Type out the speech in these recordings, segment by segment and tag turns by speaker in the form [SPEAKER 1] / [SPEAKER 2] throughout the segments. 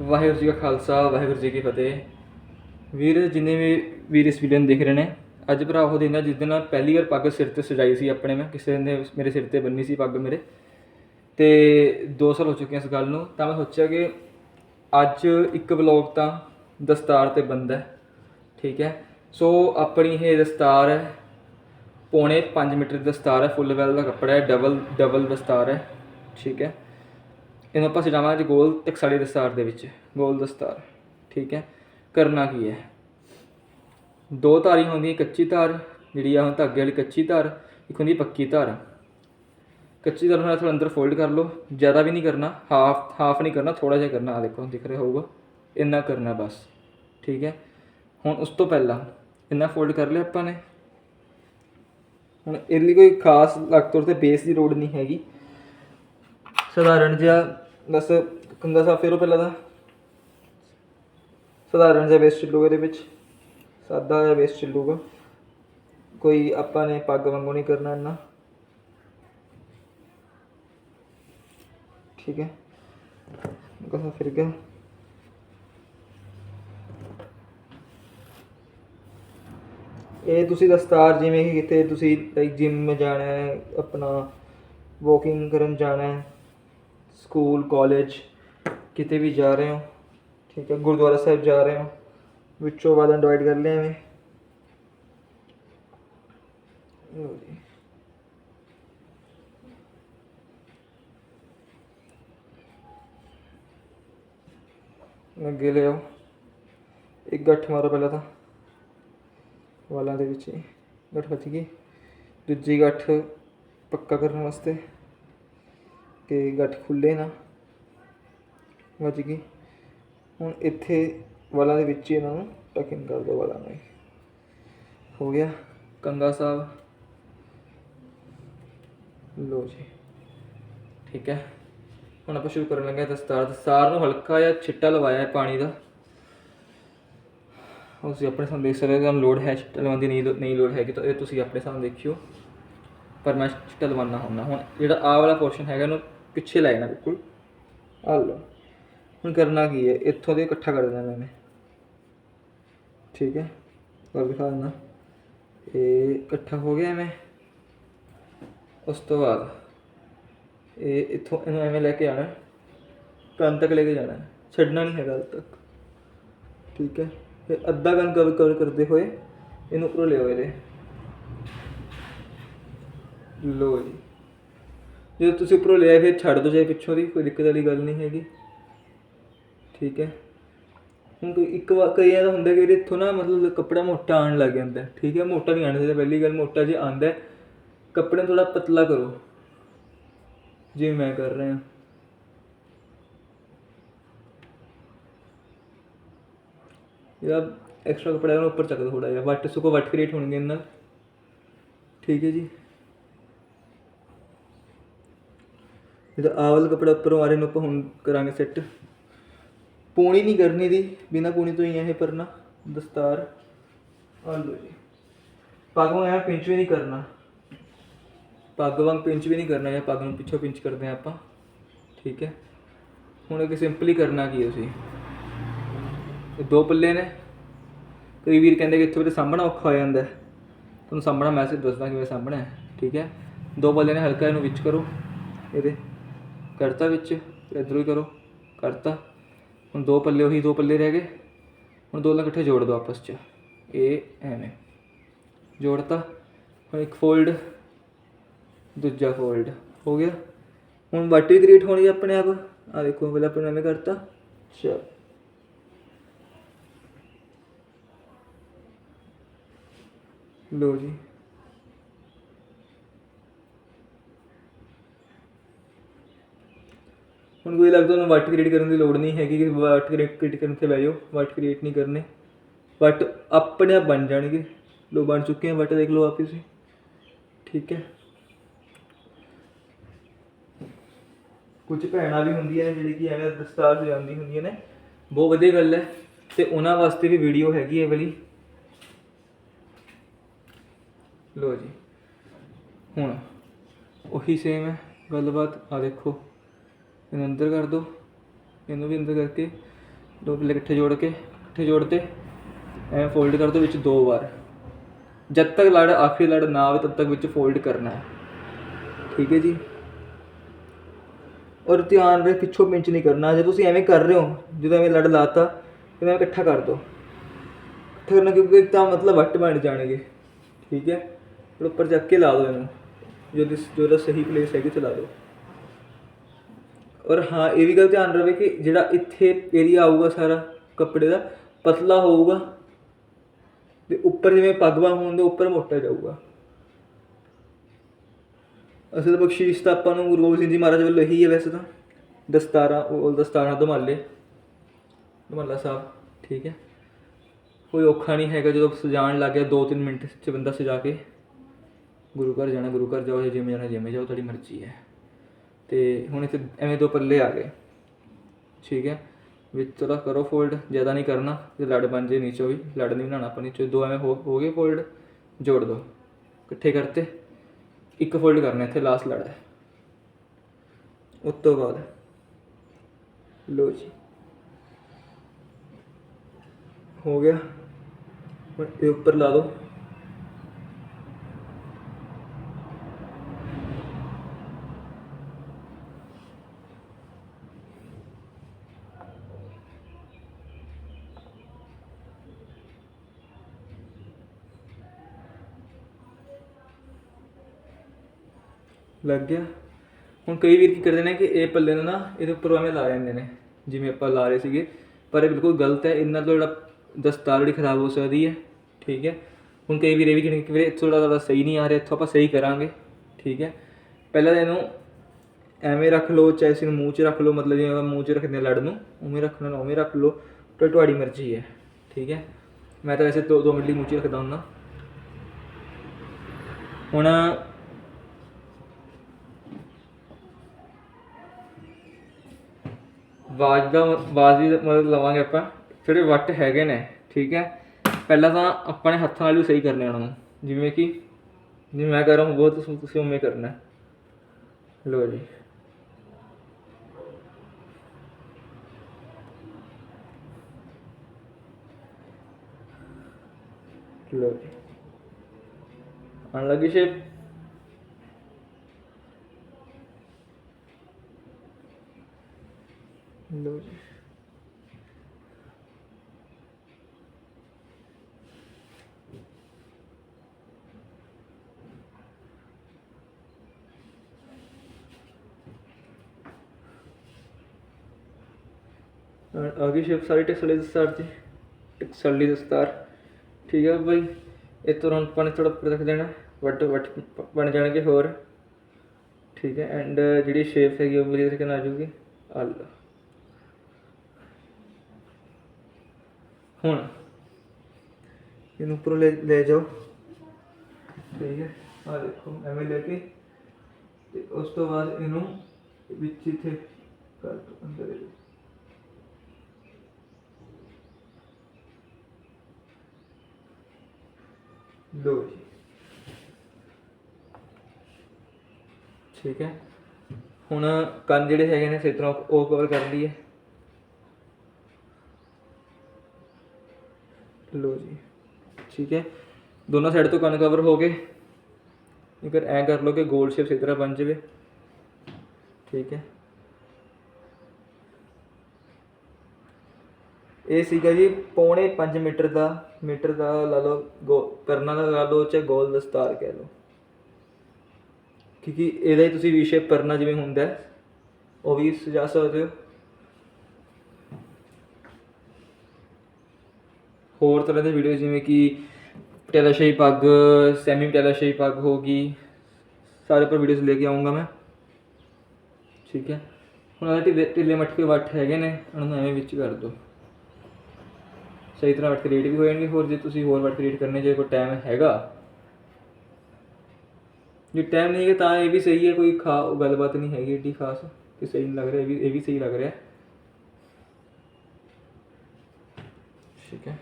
[SPEAKER 1] ਵਾਹਿਗੁਰੂ ਜੀ ਕਾ ਖਾਲਸਾ, ਵਾਹਿਗੁਰੂ ਜੀ ਕੀ ਫਤਿਹ। ਵੀਰ, ਜਿੰਨੇ ਵੀ ਵੀਰ ਇਸ ਵੀਡੀਓ ਨੂੰ ਦੇਖ ਰਹੇ ਨੇ, ਅੱਜ ਭਰਾ ਉਹ ਦਿਨ ਹੈ ਜਿਸ ਦਿਨ ਪਹਿਲੀ ਵਾਰ ਪੱਗ ਸਿਰ ਤੇ ਸਜਾਈ ਸੀ ਆਪਣੇ ਮੈਂ, ਕਿਸੇ ਨੇ ਮੇਰੇ ਸਿਰ ਤੇ ਬੰਨੀ ਸੀ ਪੱਗ ਮੇਰੇ। ਤੇ 2 ਸਾਲ ਹੋ ਚੁੱਕੇ ਇਸ ਗੱਲ ਨੂੰ, ਤਾਂ ਮੈਂ ਸੋਚਿਆ ਕਿ ਅੱਜ ਇੱਕ ਵਲੌਗ ਤਾਂ ਦਸਤਾਰ ਤੇ ਬੰਦਾ ਠੀਕ ਹੈ। ਸੋ ਆਪਣੀ ਇਹ ਦਸਤਾਰ ਹੈ, ਪੌਣੇ 5 ਮੀਟਰ ਦੀ ਦਸਤਾਰ ਹੈ ਫੁੱਲ ਵੈਲ ਦਾ ਕੱਪੜਾ ਹੈ ਡਬਲ ਡਬਲ ਦਸਤਾਰ ਹੈ, ਠੀਕ ਹੈ। ਇਹਨੂੰ ਆਪਾਂ ਸਜਾਵਾਂਗੇ ਗੋਲ ਟਕਸਾਲੀ ਦਸਤਾਰ ਦੇ ਵਿੱਚ, ਗੋਲ ਦਸਤਾਰ ਠੀਕ ਹੈ? ਕਰਨਾ ਕੀ ਹੈ? ਦੋ ਧਾਰੀ ਹੁੰਦੀ ਹੈ ਕੱਚੀ ਧਾਰ, ਜਿਹੜੀ ਆ ਹੁਣ ਧਾਗੇ ਵਾਲੀ ਕੱਚੀ ਧਾਰ, ਇੱਕ ਹੁੰਦੀ ਪੱਕੀ ਧਾਰ। ਕੱਚੀ ਧਾਰ ਨੂੰ ਥੋੜਾ ਅੰਦਰ ਫੋਲਡ ਕਰ ਲਓ, ਜ਼ਿਆਦਾ ਵੀ ਨਹੀਂ ਕਰਨਾ ਹਾਫ ਹਾਫ ਨਹੀਂ ਕਰਨਾ ਥੋੜਾ ਜਿਹਾ ਕਰਨਾ ਆ ਦੇਖੋ, ਦਿਖ ਰਿਹਾ ਹੋਊਗਾ। ਇੰਨਾ ਕਰਨਾ ਬਸ, ਠੀਕ ਹੈ? ਹੁਣ ਉਸ ਤੋਂ ਪਹਿਲਾਂ ਇੰਨਾ ਫੋਲਡ ਕਰ ਲਿਆ ਆਪਾਂ ਨੇ। ਹੁਣ ਇਹਦੇ ਲਈ ਕੋਈ ਖਾਸ ਲੱਗ ਤੌਰ ਤੇ ਬੇਸ ਦੀ ਲੋੜ ਨਹੀਂ ਹੈਗੀ। ਸਧਾਰਨ ਜਿਹਾ ਬਸ ਕੰਗਾ ਸਾਹਿਬ ਫੇਰੋ ਪਹਿਲਾਂ ਦਾ ਸਧਾਰਨ ਜਿਹਾ ਵੇਸਟ ਚੱਲੂਗਾ ਇਹਦੇ ਵਿੱਚ। ਸਾਦਾ ਜਿਹਾ ਵੇਸਟ ਚੱਲੂਗਾ। ਕੋਈ ਆਪਾਂ ਨੇ ਪੱਗ ਵਾਂਗੂ ਨਹੀਂ ਕਰਨਾ ਇੰਨਾ। ਠੀਕ ਹੈ। ਕੰਗਾ ਸਾਹਿਬ ਫਿਰ ਇਹ ਤੁਸੀਂ ਦਸਤਾਰ ਜਿਵੇਂ ਕਿ ਕਿਤੇ ਤੁਸੀਂ ਜਿਮ ਜਾਣਾ ਹੈ, ਆਪਣਾ ਵਾਕਿੰਗ ਕਰਨ ਜਾਣਾ ਹੈ। ਸਕੂਲ ਕਾਲਜ ਕਿਤੇ ਵੀ ਜਾ ਰਹੇ ਹੋ ਠੀਕ ਹੈ ਗੁਰਦੁਆਰਾ ਸਾਹਿਬ ਜਾ ਰਹੇ ਹੋ ਵਿੱਚੋਂ ਵਾਲਾਂ ਡਿਵਾਈਡ ਕਰ ਲਿਆ ਐਵੇਂ ਲਓ ਜੀ ਅੱਗੇ ਲਿਆਓ ਇੱਕ ਗੱਠ ਮਾਰੋ ਪਹਿਲਾਂ ਤਾਂ ਵਾਲਾਂ ਦੇ ਵਿੱਚ ਹੀ ਗੱਠ ਵੱਜ ਗਈ ਦੂਜੀ ਗੱਠ ਪੱਕਾ ਕਰਨ ਵਾਸਤੇ ਕਿ ਗੱਠ ਖੁੱਲੇ ਨਾ ਵੱਜ ਗਈ। ਹੁਣ ਇੱਥੇ ਵਾਲਾਂ ਦੇ ਵਿੱਚ ਹੀ ਇਹਨਾਂ ਨੂੰ ਟਕਿੰਗ ਕਰ ਦਿਓ ਵਾਲਾਂ ਨੂੰ ਹੋ ਗਿਆ ਕੰਗਾ ਸਾਹਿਬ। ਲੋ ਜੀ, ਠੀਕ ਹੈ। ਹੁਣ ਆਪਾਂ ਸ਼ੁਰੂ ਕਰਨ ਲੱਗੇ ਦਸਤਾਰ। ਦਸਤਾਰ ਨੂੰ ਹਲਕਾ ਜਿਹਾ ਛਿੱਟਾ ਲਵਾਇਆ ਹੈ ਪਾਣੀ ਦਾ। ਉਹ ਤੁਸੀਂ ਆਪਣੇ ਸਾਹਮਣੇ ਦੇਖ ਸਕਦੇ ਹੋ, ਤੁਹਾਨੂੰ ਲੋਡ ਹੈ ਛਿੱਟਾ ਲਵਾਉਣ ਦੀ, ਨਹੀਂ ਲੋ- ਨਹੀਂ ਲੋਡ ਹੈਗੀ ਤਾਂ ਇਹ ਤੁਸੀਂ ਆਪਣੇ ਸਾਹਮਣੇ ਦੇਖਿਓ। ਪਰ ਮੈਂ ਛਿੱਟਾ ਲਵਾਉਣਾ ਹੁੰਦਾ। ਹੁਣ ਜਿਹੜਾ ਆਹ ਵਾਲਾ ਪੋਰਸ਼ਨ ਹੈਗਾ, ਇਹਨੂੰ ਪਿੱਛੇ ਲੈ ਜਾਣਾ ਬਿਲਕੁਲ। ਆ ਲਓ, ਹੁਣ ਕਰਨਾ ਕੀ ਹੈ? ਇੱਥੋਂ ਦੇ ਇਕੱਠਾ ਕਰ ਦੇਣਾ ਮੈਨੇ ਠੀਕ ਹੈ? और ਦਿਖਾ ਦੇਣਾ ਇਹ ਇਕੱਠਾ ਹੋ ਗਿਆ ਐਵੇਂ। ਉਸ ਤੋਂ ਬਾਅਦ ਇਹ ਇੱਥੋਂ ਇਹਨੂੰ ਐਵੇਂ ਲੈ ਕੇ ਆਣਾ ਕੰਨ ਤੱਕ ਲੈ ਕੇ ਜਾਣਾ। ਛੱਡਣਾ ਨਹੀਂ ਹੈਗਾ ਹਲ ਤੱਕ। ਠੀਕ ਹੈ? ਫਿਰ ਅੱਧਾ ਕੰਨ ਕਵਰ ਕਵਰ ਕਰਦੇ ਹੋਏ ਇਹਨੂੰ ਉੱਪਰੋਂ ਲਿਓ ਇਹਦੇ। ਲੋ ਜੀ। ਜਦੋਂ ਤੁਸੀਂ ਉੱਪਰੋਂ ਲਿਆ ਫਿਰ ਛੱਡ ਦੋ ਜੇ ਪਿੱਛੋਂ ਦੀ, ਕੋਈ ਦਿੱਕਤ ਵਾਲੀ ਗੱਲ ਨਹੀਂ ਹੈਗੀ। ਠੀਕ ਹੈ। ਹੁਣ ਕੋਈ ਇੱਕ ਵਾਰ ਕਈਆਂ ਦਾ ਹੁੰਦਾ ਕਿ ਇਹਦੇ ਇੱਥੋਂ ਨਾ ਮਤਲਬ ਕੱਪੜਾ ਮੋਟਾ ਆਉਣ ਲੱਗ ਜਾਂਦਾ। ਠੀਕ ਹੈ, ਮੋਟਾ ਨਹੀਂ ਆਉਣਾ ਚਾਹੀਦਾ ਪਹਿਲੀ ਗੱਲ ਮੋਟਾ ਜੇ ਆਂਦਾ ਕੱਪੜੇ ਨੂੰ ਥੋੜਾ ਪਤਲਾ ਕਰੋ। ਜਿਵੇਂ ਮੈਂ ਕਰ ਰਿਹਾ। ਇਹਦਾ ਐਕਸਟਰਾ ਕੱਪੜਾ ਇਹਨੂੰ ਉੱਪਰ ਚੱਕ ਦੋ ਥੋੜਾ ਜਿਹਾ। ਵੱਟ, ਸੁਕੋ ਵੱਟ ਕ੍ਰੀਏਟ ਹੋਣਗੇ ਇਹਨਾਂ ਨਾਲ। ਠੀਕ ਹੈ ਜੀ। ਇਹਦਾ ਆਵਲ ਕੱਪੜਾ ਉੱਪਰੋਂ ਆ ਰਹੇ ਨੂੰ ਆਪਾਂ ਹੁਣ ਕਰਾਂਗੇ ਸੈੱਟ ਪੂਣੀ ਨਹੀਂ ਕਰਨੀ ਦੀ, ਬਿਨਾ ਪੂਣੀ ਤੋਂ ਹੀ ਇਹ ਪਰਨਾ, ਦਸਤਾਰ। ਆ ਲਓ ਜੀ। ਪੱਗ ਨੂੰ ਐਂ ਪਿੰਚ ਵੀ ਨਹੀਂ ਕਰਨਾ। ਪੱਗ ਵਾਂਗ ਪਿੰਚ ਵੀ ਨਹੀਂ ਕਰਨਾ, ਜਾਂ ਪੱਗ ਨੂੰ ਪਿੱਛੋਂ ਪਿੰਚ ਕਰਦੇ ਆ ਆਪਾਂ। ਠੀਕ ਹੈ। ਹੁਣ ਅੱਗੇ ਸਿੰਪਲੀ ਕਰਨਾ ਕੀ ਹੈ ਤੁਸੀਂ? ਇਹ ਦੋ ਪੱਲੇ ਨੇ। ਕਈ ਵੀਰ ਕਹਿੰਦੇ ਕਿ ਇੱਥੋਂ ਤੇ ਸਾਹਮਣਾ ਔਖਾ ਹੋ ਜਾਂਦਾ ਤੁਹਾਨੂੰ ਸਾਹਮਣਾ ਮੈਸੇਜ ਦੱਸਦਾ ਕਿਵੇਂ ਸਾਹਮਣਾ ਹੈ। ਠੀਕ ਹੈ। ਦੋ ਪੱਲੇ ਨੇ, ਹਲਕਾ ਇਹਨੂੰ ਵਿੱਚ ਕਰੋ। ਇਹਦੇ। ਕਰਤਾ ਵਿੱਚ ਫਿਰ ਇੱਧਰੋਂ ਹੀ ਕਰੋ, ਕਰਤਾ। ਹੁਣ ਦੋ ਪੱਲੇ ਉਹੀ ਦੋ ਪੱਲੇ ਰਹਿ ਗਏ। ਹੁਣ ਦੋਨਾਂ ਇਕੱਠੇ ਜੋੜ ਦਿਓ ਆਪਸ 'ਚ। ਇਹ ਐਵੇਂ। ਜੋੜਤਾ। ਹੁਣ ਇੱਕ ਫੋਲਡ ਦੂਜਾ ਫੋਲਡ ਹੋ ਗਿਆ। ਹੁਣ ਵਾਟੀ ਵੀ ਕ੍ਰੀਏਟ ਹੋਣੀ ਆਪਣੇ ਆਪ। ਆ ਦੇਖੋ, ਪਹਿਲਾਂ ਆਪਾਂ ਨੇ ਐਵੇਂ ਕਰਤਾ। ਚਲ। ਲੋ ਜੀ। ਹੁਣ ਕੋਈ ਲੱਗਦਾ ਉਹਨੂੰ ਵੱਟ ਕ੍ਰੀਏਟ ਕਰਨ ਦੀ ਲੋੜ ਨਹੀਂ ਹੈਗੀ ਕਿ ਵੱਟ ਕ੍ਰੀਏਟ ਕਰਨ ਤੇ ਬਹਿ ਜਾਓ ਵੱਟ ਕ੍ਰੀਏਟ ਨਹੀਂ ਕਰਨੇ। ਵੱਟ ਆਪਣੇ ਆਪ ਬਣ ਜਾਣਗੇ। ਲੋ, ਬਣ ਚੁੱਕੇ ਹਨ ਵਟ ਦੇਖ ਲਓ ਆਪ ਹੀ ਠੀਕ ਹੈ। ਕੁਝ ਭੈਣਾਂ ਵੀ ਹੁੰਦੀਆਂ ਨੇ ਜਿਹੜੀ ਕਿ ਐਵੇਂ ਦਸਤਾਰ ਸਜਾਉਂਦੀ ਹੁੰਦੀਆਂ ਨੇ। ਬਹੁਤ ਵਧੀਆ ਗੱਲ ਹੈ। ਤੇ ਉਹਨਾਂ ਵਾਸਤੇ ਵੀ ਵੀਡੀਓ ਹੈਗੀ ਹੈ ਵਾਲੀ। ਲੋ ਜੀ। ਹੁਣ ਉਹੀ ਸੇਮ ਹੈ। ਗੱਲਬਾਤ ਆ ਦੇਖੋ। ਇਹਨੂੰ ਅੰਦਰ ਕਰ ਦਿਓ ਇਹਨੂੰ ਵੀ ਅੰਦਰ ਕਰਕੇ ਦੋ ਪੱਲੇ ਇਕੱਠੇ ਜੋੜ ਕੇ, ਇਕੱਠੇ ਜੋੜ ਤੇ ਐਵੇਂ ਫੋਲਡ ਕਰ ਦੋ ਵਿੱਚ ਦੋ ਵਾਰ। ਜਦ ਤੱਕ ਲੜ, ਆਖਰੀ ਲੜ ਨਾ ਆਵੇ ਤਦ ਤੱਕ ਵਿੱਚ ਫੋਲਡ ਕਰਨਾ ਹੈ। ਠੀਕ ਹੈ ਜੀ? ਔਰ ਧਿਆਨ ਰੱਖ ਪਿੱਛੋਂ ਪਿੰਚ ਨਹੀਂ ਕਰਨਾ। ਜੇ ਤੁਸੀਂ ਐਵੇਂ ਕਰ ਰਹੇ ਹੋ, ਜਦੋਂ ਐਵੇਂ ਲੜ ਲਾਤਾ, ਫਿਰ ਐਵੇਂ ਇਕੱਠਾ ਕਰ ਦੋ। ਇਕੱਠਾ ਕਰਨਾ ਕਿਉਂਕਿ ਤਾਂ ਮਤਲਬ ਵੱਟ ਬਣ ਜਾਣਗੇ। ਠੀਕ ਹੈ? ਫਿਰ ਉੱਪਰ ਚੱਕ ਕੇ ਲਾ ਦਿਓ ਇਹਨੂੰ। ਜੋ ਜਿਸ ਜੋ ਦਾ ਸਹੀ ਪਲੇਸ ਹੈਗੀ, ਚਲਾ ਲਾ ਦਿਓ। ਔਰ ਹਾਂ, ਇਹ ਵੀ ਗੱਲ ਧਿਆਨ ਰਵੇ ਕਿ ਜਿਹੜਾ ਇੱਥੇ ਏਰੀਆ ਆਊਗਾ ਸਾਰਾ ਕੱਪੜੇ ਦਾ, ਪਤਲਾ ਹੋਊਗਾ ਤੇ ਉੱਪਰ ਜਿਵੇਂ ਪੱਗਵਾ ਹੋਣ ਦੇ ਉੱਪਰ ਮੋਟਾ ਜਾਊਗਾ। ਅਸਲ ਬਖਸ਼ੀਸ਼ ਤਾਂ ਆਪਾਂ ਨੂੰ ਗੁਰੂ ਗੋਬਿੰਦ ਸਿੰਘ ਜੀ ਮਹਾਰਾਜ ਵੱਲੋਂ ਇਹੀ ਹੈ ਵੈਸੇ ਤਾਂ। ਦਸਤਾਰਾਂ, ਉਹ ਦਸਤਾਰਾਂ, ਧਮਾਲੇ। ਧਮਾਲਾ ਸਾਹਿਬ, ਠੀਕ ਹੈ। ਕੋਈ ਔਖਾ ਨਹੀਂ ਹੈਗਾ ਜਦੋਂ ਸਜਾਉਣ ਲੱਗ ਗਿਆ 2-3 ਮਿੰਟ 'ਚ ਬੰਦਾ ਸਜਾ ਕੇ। ਗੁਰੂ ਘਰ ਜਾਣਾ, ਗੁਰੂ ਘਰ ਜਾਓ ਜਿਵੇਂ ਜਾਣਾ, ਜਿਵੇਂ ਜਾਓ, ਤੁਹਾਡੀ ਮਰਜ਼ੀ ਹੈ। ਤੇ ਹੁਣ ਇੱਥੇ ਐਵੇਂ ਦੋ ਪੱਲੇ ਆ ਗਏ। ਠੀਕ ਹੈ? ਵਿੱਚ ਥੋੜਾ ਕਰੋ ਫੋਲਡ ਜ਼ਿਆਦਾ ਨਹੀਂ ਕਰਨਾ, ਤੇ ਲੜ ਬਣ ਜੇ ਨੀਚੋਂ ਵੀ, ਲੜ ਨਹੀਂ ਬਣਾਉਣਾ ਆਪਾਂ ਨੀਚੇ, ਦੋ ਐਵੇਂ ਹੋ ਹੋ ਗਏ ਫੋਲਡ ਜੋੜ ਦੋ। ਇਕੱਠੇ ਕਰਤੇ, ਇੱਕ ਫੋਲਡ ਕਰਨਾ ਇੱਥੇ ਲਾਸਟ ਲੜ ਹੈ। ਉਸ ਤੋਂ ਬਾਅਦ ਲੋ ਜੀ। ਹੋ ਗਿਆ। ਹੁਣ ਇਹ ਉੱਪਰ ਲਾ ਦੋ। ਲੱਗ ਗਿਆ। ਹੁਣ ਕਈ ਵੀਰ ਕੀ ਕਰਦੇ ਨੇ ਕਿ ਇਹ ਪੱਲੇ ਨੂੰ ਨਾ ਇਹਦੇ ਉੱਪਰ ਐਵੇਂ ਲਾ ਜਾਂਦੇ ਨੇ, ਜਿਵੇਂ ਆਪਾਂ ਲਾ ਰਹੇ ਸੀਗੇ। ਪਰ ਇਹ ਬਿਲਕੁਲ ਗਲਤ ਹੈ, ਇਹਨਾਂ ਤੋਂ ਜਿਹੜਾ ਦਸਤਾਰ ਜਿਹੜੀ ਖਰਾਬ ਹੋ ਸਕਦੀ ਹੈ, ਠੀਕ ਹੈ। ਹੁਣ ਕਈ ਵੀਰ ਇਹ ਵੀ ਕਹਿੰਦੇ ਕਿ ਵੀਰੇ ਇੱਥੋਂ ਥੋੜਾ ਥੋੜਾ ਸਹੀ ਨਹੀਂ ਆ ਰਿਹਾ, ਇੱਥੋਂ ਆਪਾਂ ਸਹੀ ਕਰਾਂਗੇ, ਠੀਕ ਹੈ। ਪਹਿਲਾਂ ਤਾਂ ਇਹਨੂੰ ਐਵੇਂ ਰੱਖ ਲਓ, ਚਾਹੇ ਇਸ ਨੂੰ ਮੂੰਹ 'ਚ ਰੱਖ ਲਓ, ਮਤਲਬ ਜਿਵੇਂ ਮੂੰਹ 'ਚ ਰੱਖਦੇ ਹਾਂ ਲੜ ਨੂੰ, ਉਵੇਂ ਰੱਖਣਾ ਉਵੇਂ ਰੱਖ ਲਓ ਤੇ ਤੁਹਾਡੀ ਮਰਜ਼ੀ ਹੈ, ਠੀਕ ਹੈ। ਮੈਂ ਤਾਂ ਵੈਸੇ ਦੋ ਦੋ ਮਿੰਟ ਲਈ ਮੂੰਹ 'ਚ ਰੱਖਦਾ ਹੁੰਦਾ। ਹੁਣ ਆਵਾਜ਼ ਦਾ ਆਵਾਜ਼ ਦੀ ਮਦਦ ਲਵਾਂਗੇ ਆਪਾਂ। ਜਿਹੜੇ ਵੱਟ ਹੈਗੇ ਨੇ, ਠੀਕ ਹੈ। ਪਹਿਲਾਂ ਤਾਂ ਆਪਾਂ ਨੇ ਹੱਥਾਂ ਨਾਲ ਹੀ ਸਹੀ ਕਰਨੇ ਉਹਨਾਂ। ਨੂੰ ਜਿਵੇਂ ਕਿ ਜਿਵੇਂ ਮੈਂ ਕਰ ਰਹਾ ਹਾਂ ਬਹੁਤ ਤੁਸੀਂ ਉਵੇਂ ਕਰਨਾ। ਹੈ। ਲਓ ਜੀ। ਲਓ ਜੀ। ਆਣ ਲੱਗੀ ਸ਼ੇਪ ਲੋ ਜੀ ਆਗੀ ਸ਼ੇਪ ਸਾਰੀ ਟੈਕਸਲੀ ਦਸਤਾਰ ਜੀ। ਟੈਕਸਲੀ ਦਸਤਾਰ। ਠੀਕ ਹੈ ਭਾਈ ਇਹ ਤੁਰੰਤ ਆਪਾਂ ਨੇ ਥੋੜਾ ਉੱਪਰ ਰੱਖ ਦੇਣਾ। ਵੱਟ ਵੱਟ ਬਣ ਜਾਣਗੇ ਹੋਰ। ਠੀਕ ਹੈ ਐਂਡ ਜਿਹੜੀ ਸ਼ੇਪ ਹੈਗੀ ਉਹ ਮੇਰੇ ਤਰੀਕੇ ਨਾਲ ਆ ਜਾਊਗੀ। ਆਲਾ ਹੁਣ। ਇਹਨੂੰ ਉੱਪਰੋਂ ਲੈ ਲੈ ਜਾਓ। ਠੀਕ ਹੈ। ਆ ਦੇਖੋ, ਐਵੇਂ ਲੈ ਕੇ ਤੇ ਉਸ ਤੋਂ ਬਾਅਦ ਇਹਨੂੰ ਵਿੱਚ ਇੱਥੇ ਕਰ ਦਿਓ ਅੰਦਰ ਇਹਦੇ। ਲਓ ਜੀ। ਠੀਕ ਹੈ। ਹੁਣ ਕੰਨ ਜਿਹੜੇ ਹੈਗੇ ਨੇ ਸਹੀ ਤਰ੍ਹਾਂ ਉਹ ਕਵਰ ਕਰ ਲਈਏ ਲਓ ਜੀ। ਠੀਕ ਹੈ। ਦੋਨੋਂ ਸਾਈਡ ਤੋਂ ਕੰਨ ਕਵਰ ਹੋ ਗਏ। ਇਕਰ ਐ ਕਰ ਲਓ ਕਿ ਗੋਲ ਸ਼ੇਪ ਸਹੀ ਬਣ ਜਾਵੇ। ਠੀਕ ਹੈ। ਇਹ ਸੀਗਾ ਜੀ ਪੌਣੇ 5 ਮੀਟਰ ਦਾ ਮੀਟਰ ਦਾ ਲਾ ਲਓ ਗੋ, ਕਰਨਾ ਦਾ ਲਾ ਲਓ ਚਾਹੇ ਗੋਲ ਦਸਤਾਰ ਕਹਿ ਲਓ। ਕਿਉਂਕਿ ਇਹਦਾ ਹੀ ਤੁਸੀਂ ਵੀ ਸ਼ੇਪ ਕਰਨਾ ਜਿਵੇਂ ਹੁੰਦਾ ਉਹ ਵੀ ਸਜਾ ਸਕਦੇ ਹੋ। ਹੋਰ ਤਰ੍ਹਾਂ ਦੇ ਵੀਡੀਓ ਜਿਵੇਂ ਕਿ ਪਟਿਆਲਾ ਸ਼ਾਹੀ ਪੱਗ ਸੈਮੀ ਪਟਿਆਲਾ ਸ਼ਾਹੀ ਪੱਗ ਹੋ ਗਈ। ਸਾਰੇ ਪਰ ਵੀਡੀਓਜ਼ ਲੈ ਕੇ ਆਉਂਗਾ ਮੈਂ। ਠੀਕ ਹੈ। ਹੁਣ ਆਹ ਢਿੱਲੇ ਢਿੱਲੇ ਮਟਕੇ ਵੱਟ ਹੈਗੇ ਨੇ, ਉਹਨਾਂ ਨੂੰ ਐਵੇਂ ਵਿੱਚ ਕਰ ਦਿਓ। ਸਹੀ ਤਰ੍ਹਾਂ ਵੱਟ ਕ੍ਰੀਏਟ ਵੀ ਹੋ ਜਾਣਗੇ। ਹੋਰ ਜੇ ਤੁਸੀਂ ਹੋਰ ਵੱਟ ਕ੍ਰੀਏਟ ਕਰਨੇ, ਜੇ ਕੋਈ ਟਾਈਮ ਹੈਗਾ। ਜੇ ਟਾਈਮ ਨਹੀਂ ਹੈ ਤਾਂ ਇਹ ਵੀ ਸਹੀ ਹੈ, ਕੋਈ ਖਾ ਗੱਲਬਾਤ ਨਹੀਂ ਹੈਗੀ ਏਡੀ ਖਾਸ। ਕਿ ਸਹੀ ਨਹੀਂ ਲੱਗ ਰਿਹਾ, ਇਹ ਵੀ ਇਹ ਵੀ ਸਹੀ ਲੱਗ ਰਿਹਾ ਠੀਕ ਹੈ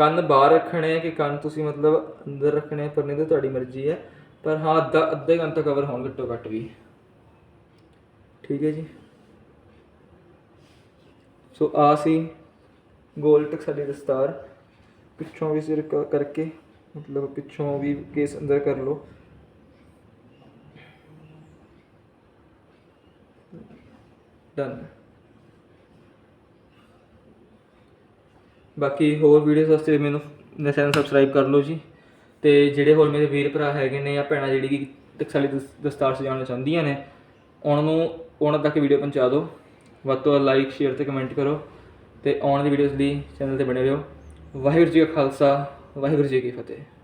[SPEAKER 1] ਕੰਨ ਬਾਹਰ ਰੱਖਣੇ ਕਿ ਕੰਨ ਤੁਸੀਂ ਮਤਲਬ ਅੰਦਰ ਰੱਖਣੇ ਪਰ ਨਹੀਂ ਤਾਂ ਤੁਹਾਡੀ ਮਰਜ਼ੀ ਹੈ। ਪਰ ਹਾਂ, ਅੱਧਾ ਅੱਧੇ ਕੰਨ ਤਾਂ ਕਵਰ ਹੋਣ, ਘੱਟੋ ਘੱਟ ਵੀ। ਠੀਕ ਹੈ ਜੀ। ਸੋ ਆ ਸੀ ਗੋਲ ਸਾਡੀ ਦਸਤਾਰ। ਪਿੱਛੋਂ ਵੀ ਸਿਰ ਕ- ਕਰਕੇ, ਮਤਲਬ ਪਿੱਛੋਂ ਵੀ ਕੇਸ ਅੰਦਰ ਕਰ ਲਓ। ਡਨ ਬਾਕੀ ਹੋਰ ਵੀਡੀਓਜ਼ ਵਾਸਤੇ ਮੈਨੂੰ ਮੇਰਾ ਚੈਨਲ ਸਬਸਕ੍ਰਾਈਬ ਕਰ ਲਓ ਜੀ। ਤੇ ਜਿਹੜੇ ਹੋਰ ਮੇਰੇ ਵੀਰ ਭਰਾ ਹੈਗੇ ਨੇ ਜਾਂ ਭੈਣਾਂ ਜਿਹੜੀ ਕਿ ਟਕਸਾਲੀ ਦਸ- ਦਸਤਾਰ ਸਜਾਉਣਾ ਚਾਹੁੰਦੀਆਂ ਨੇ, ਉਹਨਾਂ ਨੂੰ, ਉਹਨਾਂ ਤੱਕ ਵੀਡੀਓ ਪਹੁੰਚਾ ਦਿਓ। ਵੱਧ ਤੋਂ ਵੱਧ ਲਾਈਕ ਸ਼ੇਅਰ ਤੇ ਕਮੈਂਟ ਕਰੋ। ਤੇ ਆਉਣ ਦੀ ਵੀਡੀਓਜ਼ ਲਈ ਚੈਨਲ ਤੇ ਬਣੇ ਰਹੋ। ਵਾਹਿਗੁਰੂ ਜੀ ਕਾ ਖਾਲਸਾ, ਵਾਹਿਗੁਰੂ ਜੀ ਕੀ ਫਤਿਹ।